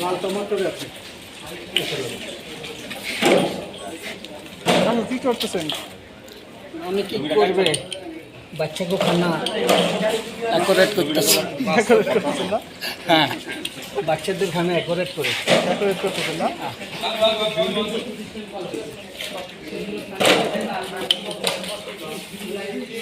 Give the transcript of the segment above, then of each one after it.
লাল টমাটোর আছে আমি কি করতেছেন? আমি কি করবে? বাচ্চাকে খানা অ্যাকোরেট করতেছি। ডেকোরেট করতেছেন না? হ্যাঁ। বাচ্চাদের খানা অ্যাকোরেট করে। ডেকোরেট করতেছেন না? এই যে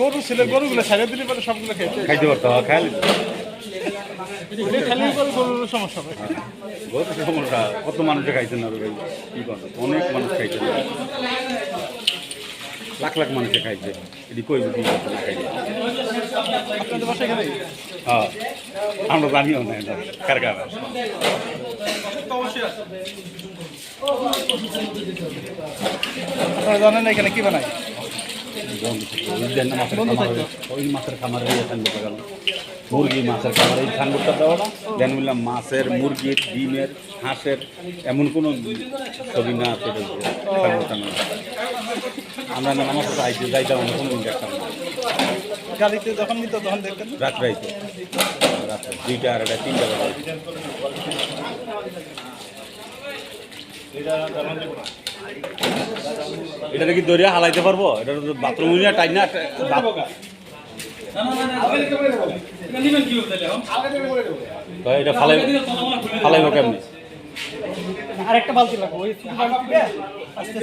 গরু ছিল গরুগুলো ছেড়ে দিলে পরে সবগুলো খেতে খাইতে পারতো করে গরুর সমস্যা সমস্যা কত মানুষে খাইছেন আর ভাই কি কথা? অনেক মানুষ খাইছে। লাখ লাখ মানুষে খাইছে। এটি কই কি না এখানে হ্যাঁ আমরা জানিও না কার কার আপনারা জানেন না এখানে কি বানায়? মাছের খামার গেল। মুরগি মাছের খামার। এই সানবোর্ডটা দেওয়া না দেন বললাম মাছের মুরগির ডিমের হাঁসের এমন কোনো ছবি না আছে সানবোর্ডটা না। আমরা না আমার সাথে আইতে যাইতাম আমরা কোনো দিন দেখতাম না। গাড়িতে যখন নিত তখন দেখতেন? রাত্রে আইতে। রাত্রে দুইটা আর একটা তিনটা বেলা এটা কি দরিয়া হালাইতে পারব? এটা বাথরুম টাইম না এটা ফালাই ফালাইব কেমনি? আরেকটা বালতি লাগবে ওই আস্তে